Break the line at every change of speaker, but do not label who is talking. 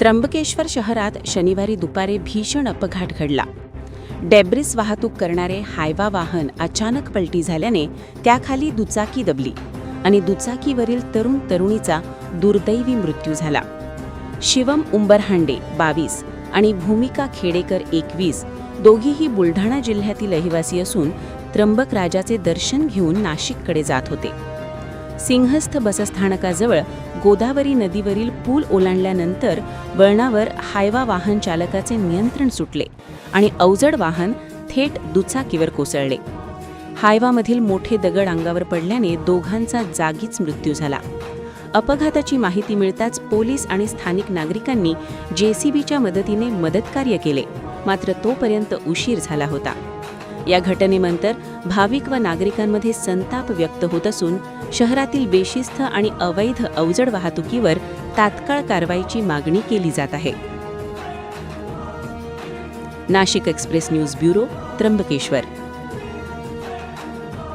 त्र्यंबकेश्वर शहरात शनिवारी दुपारी भीषण अपघात घडला. डेब्रिस वाहतूक करणारे हायवा वाहन अचानक पलटी झाल्याने त्याखाली दुचाकी दबली आणि दुचाकीवरील तरुण तरुणीचा दुर्दैवी मृत्यू झाला. शिवम उंबरहांडे बावीस आणि भूमिका खेडेकर एकवीस दोघीही बुलढाणा जिल्ह्यातील रहिवासी असून त्र्यंबक राजाचे दर्शन घेऊन नाशिककडे जात होते. सिंहस्थ बसस्थानकाजवळ गोदावरी नदीवरील पूल ओलांडल्यानंतर वळणावर हायवा वाहन चालकाचे नियंत्रण सुटले आणि अवजड वाहन थेट दुचाकीवर कोसळले. हायवामधील मोठे दगड अंगावर पडल्याने दोघांचा जागीच मृत्यू झाला. अपघाताची माहिती मिळताच पोलीस आणि स्थानिक नागरिकांनी जेसीबीच्या मदतीने मदतकार्य केले मात्र तोपर्यंत उशीर झाला होता. या घटनेनंतर भाविक व नागरिकांमध्ये संताप व्यक्त होत असून शहरातील बेशिस्त आणि अवैध अवजड वाहतुकीवर तात्काळ कारवाईची मागणी केली जात आहे. Nashik express news bureau Trimbakeshwar.